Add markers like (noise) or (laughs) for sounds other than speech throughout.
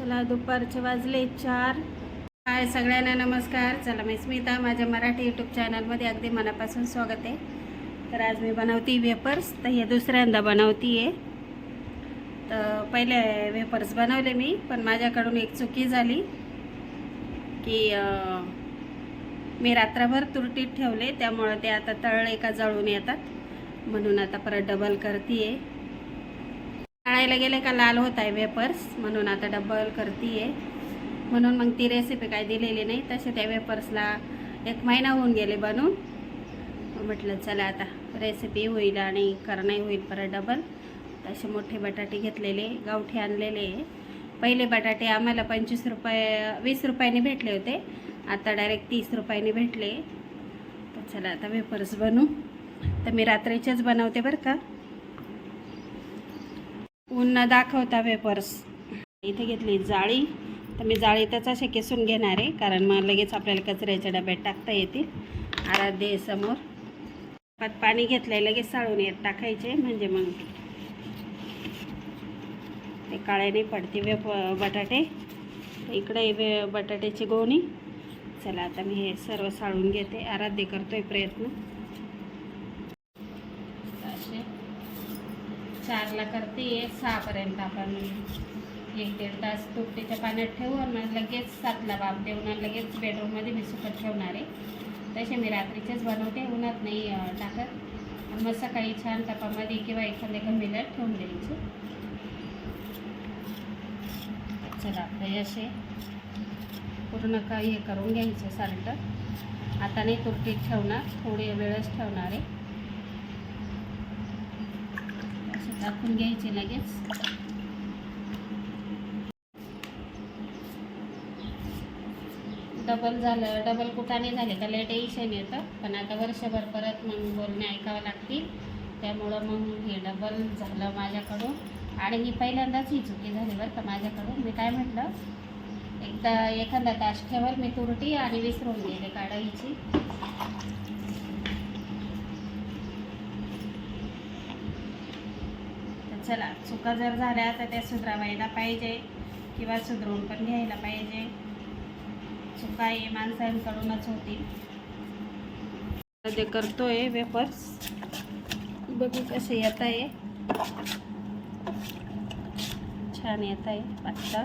चला दुपारचे वाजले चार. हाय सगळ्यांना नमस्कार. चला मी स्मिता माझ्या मराठी यूट्यूब चॅनलमध्ये अगदी मनापासून स्वागत आहे. तर आज मी बनवते वेपर्स तर हे दुसऱ्यांदा बनवती आहे तर पहिले वेपर्स बनवले मी पण माझ्याकडून एक चुकी झाली की मी रात्रभर तुरटीत ठेवले त्यामुळं ते आता तळले का जळून येतात. म्हणून आता परत डबल करते तळायला गेले का लाल होत आहे वेपर्स म्हणून आता डबल करते म्हणून मग ती रेसिपी काय दिलेली नाही. तसे त्या वेपर्सला एक महिना होऊन गेले बनवून म्हटलं चला आता रेसिपी होईल आणि करणंही होईल परत डबल तसे मोठे बटाटे घेतलेले गावठी आणलेले. पहिले बटाटे आम्हाला पंचवीस रुपये वीस रुपयाने भेटले होते. आता डायरेक्ट तीस रुपयाने भेटले. तर चला आता वेपर्स बनवू तर मी रात्रीचेच बनवते बरं का. ऊन न दाखवता वेपर्स इथे घेतली जाळी. तर मी जाळीतच असे केसून घेणार आहे कारण मग लगेच आपल्याला कचऱ्याच्या डब्यात टाकता येतील. आराध्य आहे समोर. पात पाणी घेतलंय लगेच साळून येत टाकायचे म्हणजे मग ते काळ्याने पडते वेप बटाटे. इकडे वे बटाट्याची गोणी. चला आता मी हे सर्व साळून घेते. आराध्य करतोय प्रयत्न असे चारला करते सहापर्यंत आपण एक दीड तास तुपटीच्या पाण्यात ठेवू आणि मग लगेच सातला बाप देऊन लगेच बेडरूममध्ये मी सुकत ठेवणार आहे. तसे मी रात्रीचेच बनवते उन्हात नाही टाकत. आणि मग सकाळी छान तपामध्ये किंवा एखाद्या गंभीरात ठेवून द्यायची. चला आपले असे पूर्ण काही हे करून घ्यायचं साल्ट. आता नाही तुरटीत ठेवणार थोडी वेळच ठेवणार आहे. असं टाकून घ्यायचे लगेच. डबल झालं डबल कुटाने झाले का लेट टेन्शन येतं. पण आता वर्षभर परत मग बोलणे ऐकावं लागतील. त्यामुळं मग हे डबल झालं माझ्याकडून. आणि ही पहिल्यांदाच ही चुकी झाली बरं का माझ्याकडून. मी काय म्हटलं? एकदा एखादा तास ठेवल मी तुरटी आणि विसरून गेले काढायची. चला चुका जर झाल्या तर त्या सुधरावायला पाहिजे किंवा सुधरवून पण घ्यायला पाहिजे. चुका हे माणसांकडूनच होतील ते करतोय वेफर्स बघू कसे येत आहे. छान येत आहे पातळ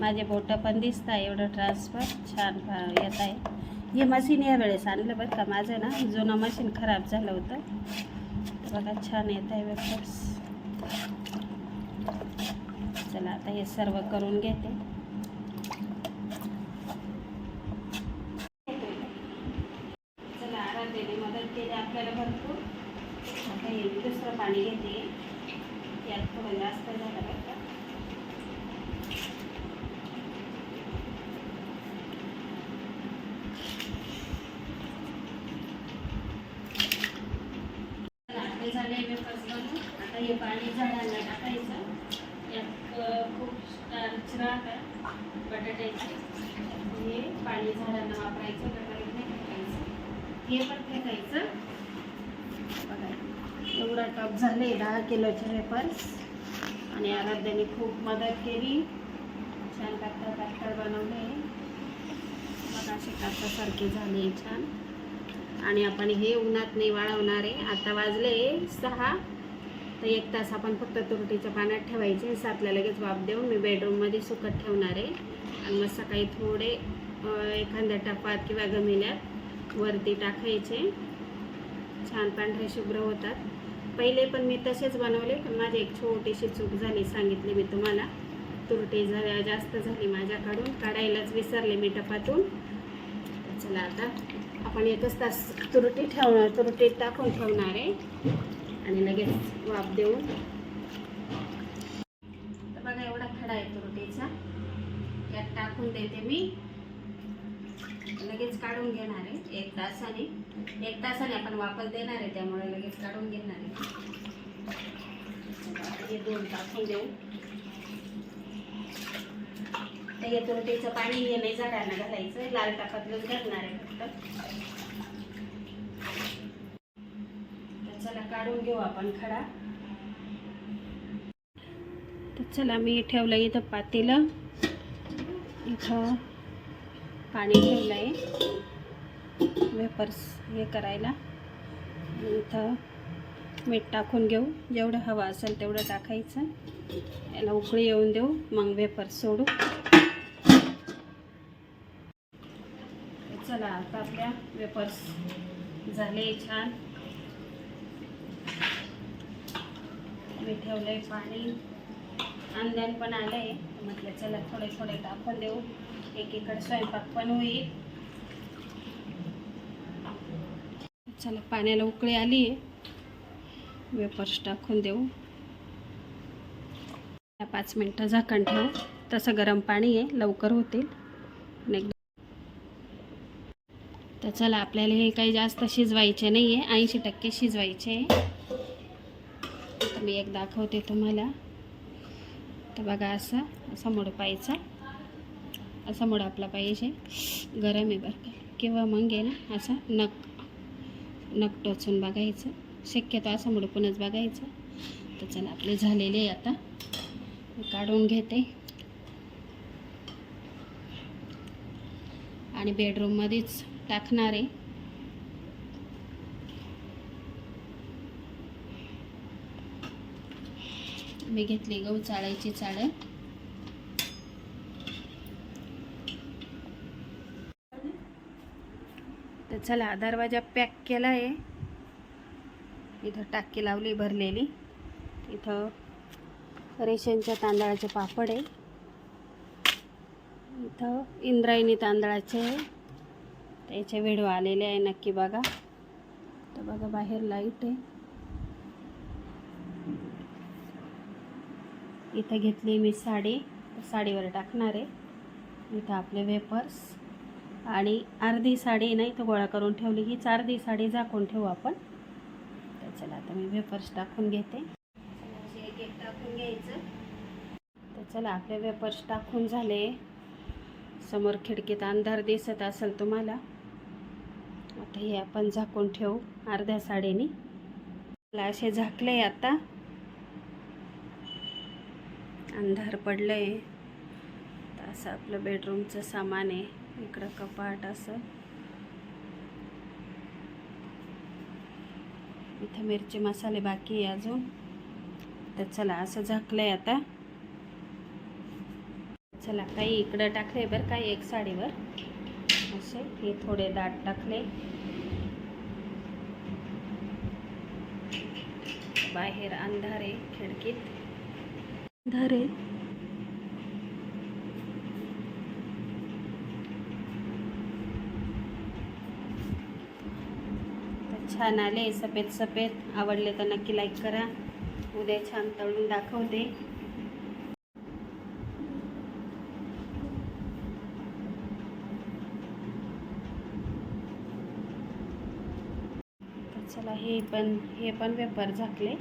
माझे बोटं पण दिसत आहे एवढं ट्रान्सफर छान फा- येत आहे. हे मशीन या वेळेस आणलं बरं का माझं ना. जुनं मशीन खराब झालं होतं. बघा छान येत आहे वेफर्स चला आता हे सर्व करून घेते. चला आराध्याने मदत केली आपल्याला भरपूर. आता हे दुसरं पाणी घेते. यात थोडं जास्त झालं बरं का चला, हे झाले वेफर्स बनवून आता हे पाणी झाडांना टाकायचं. यात खूप स्टार्च राहतं बटाट्याचे. हे पाणी झाडांना वापरायचं गटारीत नाही टाकायचं. हे पण फेकायचं बघा एवढा टॉप झाले दहा किलोचे वेपर्स आणि आराध्याने खूप मदत केली. छान पातळ पातळ बनवले. बघा असे कापासारखे झाले छान. आणि आपण हे उन्हात नाही वाळवणार आहे. आता वाजले सहा. तर एक तास आपण फक्त तुरटीच्या पाण्यात ठेवायचे सातला लगेच वाफ देऊन मी बेडरूममध्ये सुकत ठेवणार आहे. आणि मग सकाळी थोडे एखाद्या टपात किंवा गमिल्यात वरती टाकायचे. छान पांढरे शुभ्र होतात. पहिले पण मी तसेच बनवले पण माझी एक छोटीशी चूक झाली सांगितली मी तुम्हाला. तुरटी झा जास्त झाली माझ्याकडून काढायलाच विसरले मी टपातून. चला आता आपण एकच तास तुरटी ठेव तुरटीत टाकून ठेवणार आहे. आणि लगेच वाफ देऊन. तर बघा एवढा खडा आहे तुरटीचा त्यात टाकून देते मी. लगेच काढून घेणार आहे एक तासाने. एक तासाने आपण वापर देणार आहे त्यामुळे लगेच काढून घेणार आहे. हे दोन टाकून देऊ. तर हे तुरटीचं पाणी हे नाही झाडांना घालायचं लाल टाकातलंच घालणार आहे फक्त. चला काढून घेऊ आपण खडा. तर चला मी ठेवलं इथं पातेलं. इथं पाणी ठेवलं आहे वेपर्स हे करायला. इथं मीठ टाकून घेऊ. जेवढं हवं असेल तेवढं टाकायचं. याला उकळी येऊन देऊ. मग वेपर्स सोडू. चला आता आपल्या वेपर्स झाले छान. मी आहे पाणी. अंधन पण आलंय. म्हटलं चला थोडे थोडे टाकून देऊ. एकीकडे स्वयंपाक पण होईल. चला पाण्याला उकळी आली. आहे वेपर्स टाकून देऊ. पाच मिनटं झाकण ठेवू. तसं गरम पाणी आहे लवकर होतील. तर चला आपल्याला हे काही जास्त शिजवायचे नाही आहे ऐंशी टक्के शिजवायचे आहे. मी एक दाखवते तुम्हाला. तर बघा असा असा मोड पाहिजे असा मोड आपला पाहिजे. गरम आहे बरं का. किंवा मग आहे ना असा नक नक टोचून बघायचं. शक्यतो असा मोड पुनच बघायचं. तर चला आपले झालेले आहे आता. काढून घेते. आणि बेडरूममध्येच टाकणार आहे. मी घेतली गहू चाळायची चाळ. तर चला दरवाजा पॅक केला आहे. इथं टाकी लावली भरलेली. इथं रेशनच्या तांदळाचे पापड आहे. इथं इंद्रायणी तांदळाचे आहे. त्याचे व्हिडिओ आलेले आहे नक्की बघा. तर बघा बाहेर लाइट आहे. इथं घेतली मी साडी. साडीवर टाकणार आहे. इथं आपले वेपर्स. आणि अर्धी साडी नाही तर गोळा करून ठेवली. हीच अर्धी साडी झाकून ठेवू आपण. तर चला आता मी वेपर्स टाकून घेते. एक एक टाकून घ्यायचं तर चला आपले वेपर्स टाकून झाले. समोर खिडकीत अंधार दिसत असेल तुम्हाला. आता हे आपण झाकून ठेवू अर्ध्या साडीने. मला असे झाकले आता. अंधार पडलंय. तर असं आपलं बेडरूमचं सामान आहे. इकडं कपाट असं. इथं मिरची मसाले बाकी आहे अजून. तर चला असं झाकलं आहे आता. चला काही इकडं टाकले बरं काही एक साडीवर. असे हे थोडे दाट टाकले. बाहेर अंधार आहे खिडकीत. अंधार छान आले सफेद सफेद. आवडले तर नक्की लाईक करा. उद्या छान तळून दाखवते. चला हे पण हे पण पेपर झाकले.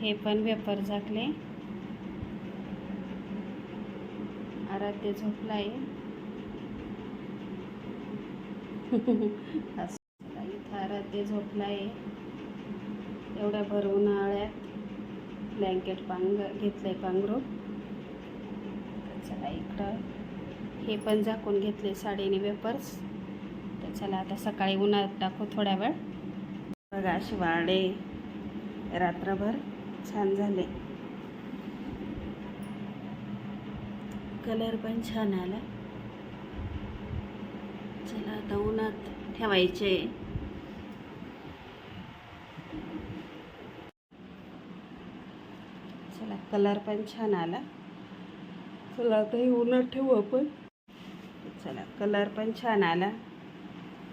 हे पण वेपर झाकले. आराध्य झोपला (laughs) असं इथं आराध्य झोपलाय. एवढ्या भर उन्हाळ्यात ब्लँकेट पांग घेतलंय आहे तर चला इकडं. हे पण झाकून घेतले साडीने वेपर्स तर चला आता सकाळी उन्हात टाकू थोड्या वेळ. बघा अशी वाडे. रात्रभर. छान झाले. कलर पण छान आला. चला आता उन्हात ठेवायचे. चला कलर पण छान आला. चला आता हे उन्हात ठेवू आपण. चला कलर पण छान आला.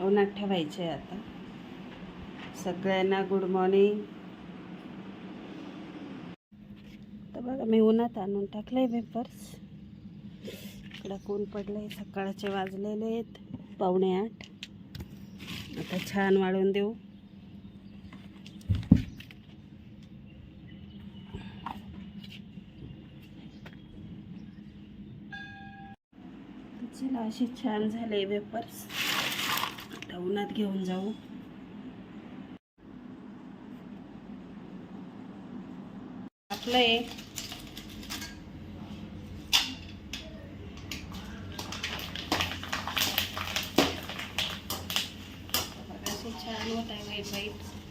उन्हात ठेवायचे आता. सगळ्यांना गुड मॉर्निंग तर बघा मी उन्हात आणून टाकलंय पेपर्स इकडं ऊन पडलंय सकाळचे वाजलेले आहेत पावणे आठ. आता छान वाढून देऊ. चला असे छान झाले वेपर्स आता उन्हात घेऊन जाऊ. टाकलंय असे छान होत आहे वाईट वाईट